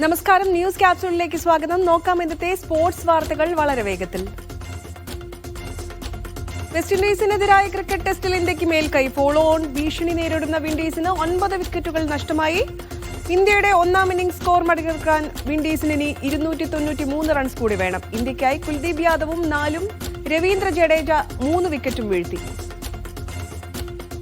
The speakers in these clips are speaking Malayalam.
നമസ്കാരം. ന്യൂസ് ക്യാപ്സൂളിലേക്ക് സ്വാഗതം. നോക്കാം ഇന്നത്തെ സ്പോർട്സ് വാർത്തകൾ വളരെ വേഗത്തിൽ. വെസ്റ്റ് ഇൻഡീസിനെതിരായ ക്രിക്കറ്റ് ടെസ്റ്റിൽ ഇന്ത്യയ്ക്ക് മേൽക്കൈ ഫോളോ ഓൺ ഭീഷണി നേരിടുന്ന വിൻഡീസിന് ഒൻപത് വിക്കറ്റുകൾ നഷ്ടമായി. ഇന്ത്യയുടെ ഒന്നാം ഇന്നിംഗ് സ്കോർ മറികടക്കാൻ വിൻഡീസിന് ഇരുന്നൂറ്റി തൊണ്ണൂറ്റി മൂന്ന് റൺസ് കൂടി വേണം. ഇന്ത്യയ്ക്കായി കുൽദീപ് യാദവും നാലും രവീന്ദ്ര ജഡേജ മൂന്ന് വിക്കറ്റും വീഴ്ത്തി.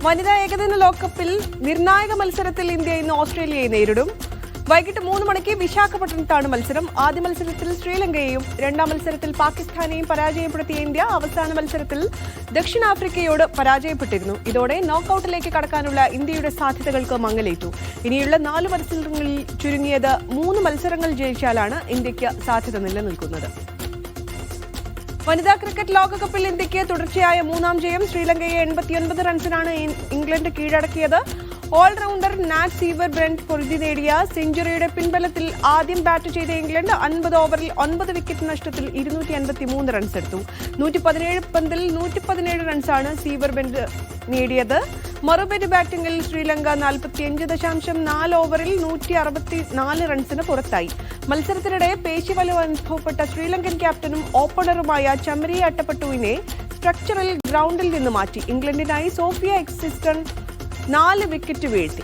വനിതാ ഏകദിന ലോകകപ്പിൽ നിർണായക മത്സരത്തിൽ ഇന്ത്യ ഇന്ന് ഓസ്ട്രേലിയയെ നേരിടും. വൈകിട്ട് മൂന്ന് മണിക്ക് വിശാഖപട്ടണത്താണ് മത്സരം. ആദ്യ മത്സരത്തിൽ ശ്രീലങ്കയെയും രണ്ടാം മത്സരത്തിൽ പാകിസ്ഥാനെയും പരാജയപ്പെടുത്തിയ ഇന്ത്യ അവസാന മത്സരത്തിൽ ദക്ഷിണാഫ്രിക്കയോട് പരാജയപ്പെട്ടിരുന്നു. ഇതോടെ നോക്കൌട്ടിലേക്ക് കടക്കാനുള്ള ഇന്ത്യയുടെ സാധ്യതകൾക്ക് മങ്ങലേറ്റു. ഇനിയുള്ള നാല് മത്സരങ്ങളിൽ ചുരുങ്ങിയത് മൂന്ന് മത്സരങ്ങൾ ജയിച്ചാലാണ് ഇന്ത്യയ്ക്ക് സാധ്യത നിലനിൽക്കുന്നത്. വനിതാ ക്രിക്കറ്റ് ലോകകപ്പിൽ ഇന്ത്യയ്ക്ക് തുടർച്ചയായ മൂന്നാം ജയം. ശ്രീലങ്കയെ എൺപത്തിയൊൻപത് റൺസിനാണ് ഇംഗ്ലണ്ട് കീഴടക്കിയത്. ഓൾറൗണ്ടർ നാറ്റ് സീവർ ബ്രന്റ് പൊരുതി നേടിയ സെഞ്ചുറിയുടെ പിൻബലത്തിൽ ആദ്യം ബാറ്റ് ചെയ്ത ഇംഗ്ലണ്ട് അൻപത് ഓവറിൽ ഒൻപത് വിക്കറ്റ് നഷ്ടത്തിൽ ഇരുന്നൂറ്റി അൻപത്തി മൂന്ന് റൺസ് എടുത്തു. നൂറ്റി പതിനേഴ് പന്തിൽ നൂറ്റി പതിനേഴ് റൺസാണ് സീവർ ബെന്റ് നേടിയത്. മറുപടി ബാറ്റിംഗിൽ ശ്രീലങ്ക നാൽപ്പത്തിയഞ്ച് ദശാംശം നാല് ഓവറിൽ നൂറ്റി അറുപത്തി നാല് റൺസിന് പുറത്തായി. മത്സരത്തിനിടെ പേശിവലവ് അനുഭവപ്പെട്ട ശ്രീലങ്കൻ ക്യാപ്റ്റനും ഓപ്പണറുമായ ചമരി അട്ടപ്പട്ടുവിനെ സ്ട്രക്ചറൽ ഗ്രൗണ്ടിൽ നിന്ന് മാറ്റി. ഇംഗ്ലണ്ടിനായി സോഫിയ എക്സിസ്റ്റൺ നാല് വിക്കറ്റ് വീഴ്ത്തി.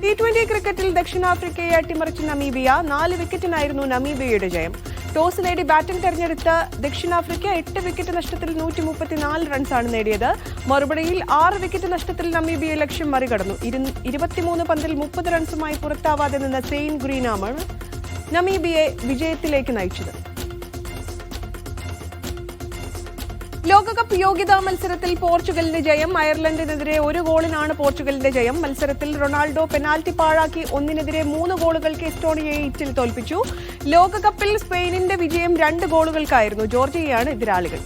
ടി ട്വന്റി ക്രിക്കറ്റിൽ ദക്ഷിണാഫ്രിക്കയെ അട്ടിമറിച്ച നമീബിയ നാല് വിക്കറ്റിനായിരുന്നു നമീബിയയുടെ ജയം. ടോസ് നേടി ബാറ്റിംഗ് തെരഞ്ഞെടുത്ത ദക്ഷിണാഫ്രിക്ക എട്ട് വിക്കറ്റ് നഷ്ടത്തിൽ നൂറ്റി മുപ്പത്തിനാല് റൺസാണ് നേടിയത്. മറുപടിയിൽ ആറ് വിക്കറ്റ് നഷ്ടത്തിൽ നമീബിയ ലക്ഷ്യം മറികടന്നു. ഇരു- ഇരുപത്തിമൂന്ന് പന്തിൽ മുപ്പത് റൺസുമായി പുറത്താവാതെ നിന്ന സെയിൻ ഗ്രീനാമാണ് നമീബിയെ വിജയത്തിലേക്ക് നയിച്ചത്. ലോകകപ്പ് യോഗ്യതാ മത്സരത്തിൽ പോർച്ചുഗലിന്റെ ജയം അയർലൻഡിനെതിരെ ഒരു ഗോളിനാണ് പോർച്ചുഗലിന്റെ ജയം. മത്സരത്തിൽ റൊണാൾഡോ പെനാൽറ്റി പാഴാക്കി ഒന്നിനെതിരെ മൂന്ന് ഗോളുകൾക്ക് എസ്റ്റോണിയയെ ഇറ്റിൽ തോൽപ്പിച്ചു. ലോകകപ്പിൽ സ്പെയിനിന്റെ വിജയം രണ്ട് ഗോളുകൾക്കായിരുന്നു. ജോർജിയയാണ് എതിരാളികൾ.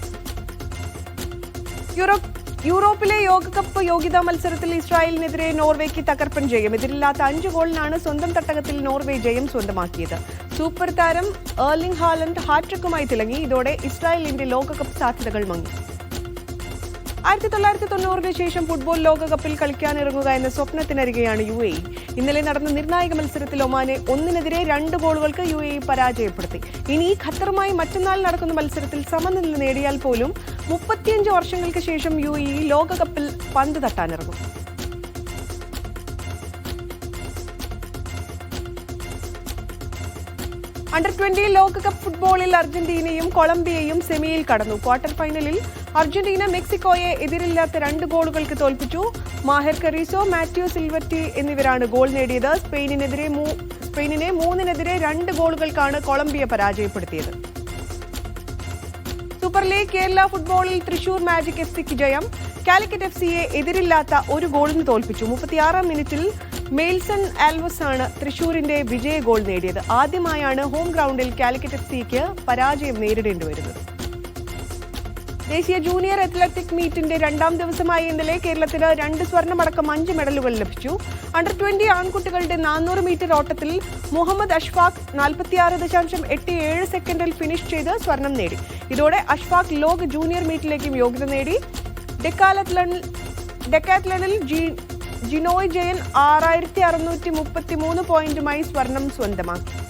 യൂറോപ്പ് യൂറോപ്പിലെ ലോകകപ്പ് യോഗ്യതാ മത്സരത്തിൽ ഇസ്രായേലിനെതിരെ നോർവേക്ക് തകർപ്പൻ ജയം. എതിരില്ലാത്ത അഞ്ച് ഗോളിനാണ് സ്വന്തം തട്ടകത്തിൽ നോർവേ ജയം സ്വന്തമാക്കിയത്. സൂപ്പർ താരം ഏർലിംഗ് ഹാലൻഡ് ഹാട്രിക്കുമായി തിളങ്ങി. ഇതോടെ ഇസ്രായേലിന്റെ ലോകകപ്പ് സാധ്യതകൾ മങ്ങി. ആയിരത്തി തൊള്ളായിരത്തി തൊണ്ണൂറിന് ശേഷം ഫുട്ബോൾ ലോകകപ്പിൽ കളിക്കാനിറങ്ങുക എന്ന സ്വപ്നത്തിനരികെയാണ് യു എ. ഇന്നലെ നടന്ന നിർണായക മത്സരത്തിൽ ഒമാനെ ഒന്നിനെതിരെ രണ്ട് ഗോളുകൾക്ക് യു എ പരാജയപ്പെടുത്തി. ഇനി ഖത്തറുമായി മറ്റന്നാൾ നടക്കുന്ന മത്സരത്തിൽ സമനില നേടിയാൽ പോലും മുപ്പത്തിയഞ്ച് വർഷങ്ങൾക്ക് ശേഷം യു എ ലോകകപ്പിൽ പന്ത് തട്ടാനിറങ്ങും. അണ്ടർ ട്വന്റി ലോകകപ്പ് ഫുട്ബോളിൽ അർജന്റീനയും കൊളംബിയയും സെമിയിൽ കടന്നു. ക്വാർട്ടർ ഫൈനലിൽ അർജന്റീന മെക്സിക്കോയെ എതിരില്ലാത്ത രണ്ട് ഗോളുകൾക്ക് തോൽപ്പിച്ചു. മാഹർ കറീസോ മാത്യു സിൽവർട്ടി എന്നിവരാണ് ഗോൾ നേടിയത്. സ്പെയിനിനെതിരെ സ്പെയിനിനെ മൂന്നിനെതിരെ രണ്ട് ഗോളുകൾക്കാണ് കൊളംബിയ പരാജയപ്പെടുത്തിയത്. സൂപ്പർ ലീഗ് കേരള ഫുട്ബോളിൽ തൃശൂർ മാജിക് എഫ് സിക്ക് ജയം. കാലിക്കറ്റ് എഫ് സിയെ എതിരില്ലാത്ത ഒരു ഗോളിന് തോൽപ്പിച്ചു. മുപ്പത്തിയാറാം മിനിറ്റിൽ മെയിൽസൺ ആൽവസ് ആണ് തൃശൂരിന്റെ വിജയ ഗോൾ നേടിയത്. ആദ്യമായാണ് ഹോം ഗ്രൗണ്ടിൽ കാലിക്കറ്റ് എഫ് സിക്ക് പരാജയം നേരിടേണ്ടി വരുന്നത്. ദേശീയ ജൂനിയർ അത്ലറ്റിക് മീറ്റിന്റെ രണ്ടാം ദിവസമായ ഇന്നലെ കേരളത്തിന് രണ്ട് സ്വർണമടക്കം അഞ്ച് മെഡലുകൾ ലഭിച്ചു. അണ്ടർ ട്വന്റി ആൺകുട്ടികളുടെ നാനൂറ് മീറ്റർ ഓട്ടത്തിൽ മുഹമ്മദ് അഷ്ഫാഖ് നാൽപ്പത്തിയാറ് ദശാംശം എട്ട് ഏഴ് സെക്കൻഡിൽ ഫിനിഷ് ചെയ്ത് സ്വർണം നേടി. ഇതോടെ അഷ്ഫാഖ് ലോക ജൂനിയർ മീറ്റിലേക്കും യോഗ്യത നേടി. ജി- ജിനോയ് ജയൻ ആറായിരത്തി അറുന്നൂറ്റി മുപ്പത്തി മൂന്ന് പോയിന്റുമായി സ്വർണം സ്വന്തമാക്കി.